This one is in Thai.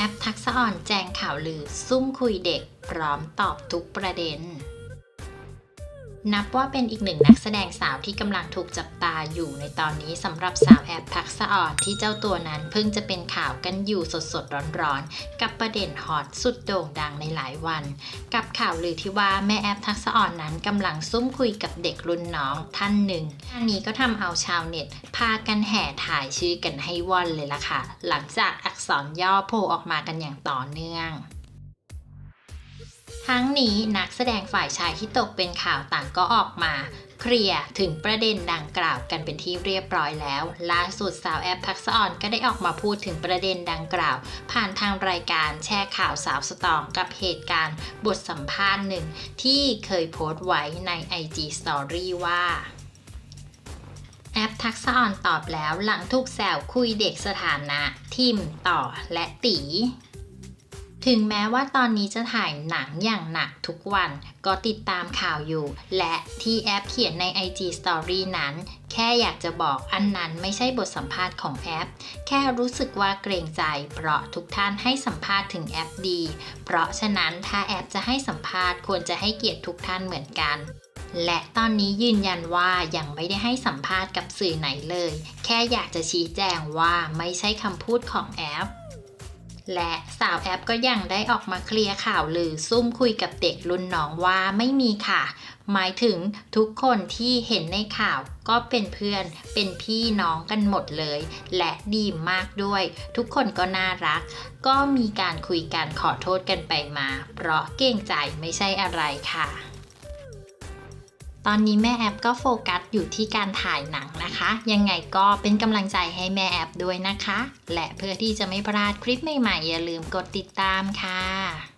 แอปทักษะอ่อนแจงข่าวลือ ซุ่มคุยเด็ก พร้อมตอบทุกประเด็น นับว่าเป็นอีกหนึ่งนักแสดงสาวที่กำลังถูกจับตาอยู่ในตอนนี้สำหรับสาวแอปทักษะออนที่เจ้าตัวนั้นเพิ่งจะเป็นข่าวกันอยู่สดๆร้อนๆ กับประเด็นฮอตสุดโด่งดังในหลายวัน กับข่าวลือที่ว่าแม่แอปทักษะออนนั้นกำลังซุ่มคุยกับเด็กรุ่นน้องท่านหนึ่งอันนี้ก็ทำเอาชาวเน็ต พากันแห่ถ่ายชื่อกันให้ว่อนเลยล่ะค่ะ หลังจากอักษรย่อโผล่ออกมากันอย่างต่อเนื่อง ทั้งนี้นักแสดงฝ่ายชายที่ตกเป็นข่าวต่างก็ออกมาเคลียร์ถึงประเด็นดังกล่าวกันเป็นที่เรียบร้อยแล้ว ล่าสุดสาวแอปทักษอ่อนก็ได้ออกมาพูดถึงประเด็นดังกล่าว ผ่านทางรายการแชร์ข่าวสาวสตองกับเหตุการณ์บทสัมภาษณ์หนึ่ง ที่เคยโพสต์ไว้ใน IG Story ว่าแอปทักษะอ่อนตอบแล้วหลังถูกแซวคุยเด็กสถานะ ทิมต่อและตี ถึงแม้ว่าตอนนี้จะถ่ายหนังอย่างหนักทุกวัน ก็ติดตามข่าวอยู่ และที่แอปเขียนใน IG Story นั้น แค่อยากจะบอกอันนั้นไม่ใช่บทสัมภาษณ์ของแอป แค่รู้สึกว่าเกรงใจ เพราะทุกท่านให้สัมภาษณ์ถึงแอปดี เพราะฉะนั้นถ้าแอปจะให้สัมภาษณ์ควรจะให้เกียรติทุกท่านเหมือนกันและตอนนี้ยืนยันว่ายังไม่ได้ให้สัมภาษณ์กับสื่อไหนเลย แค่อยากจะชี้แจงว่าไม่ใช่คำพูดของแอป และสาวแอปก็ยังได้ออกมาเคลียร์ข่าวลือซุ่มคุยกับเด็กรุ่นน้องว่าไม่มีค่ะ หมายถึงทุกคนที่เห็นในข่าวก็เป็นเพื่อนเป็นพี่น้องกันหมดเลย และดีมากด้วย ทุกคนก็น่ารัก ก็มีการคุยกันขอโทษกันไปมา เพราะเกรงใจไม่ใช่อะไรค่ะ ตอนนี้แม่แอปก็โฟกัสอยู่ที่การถ่ายหนัง นะคะ ยังไงก็เป็นกำลังใจให้แม่แอปด้วยนะคะ และเพื่อที่จะไม่พลาดคลิปใหม่ๆ อย่าลืมกดติดตามค่ะ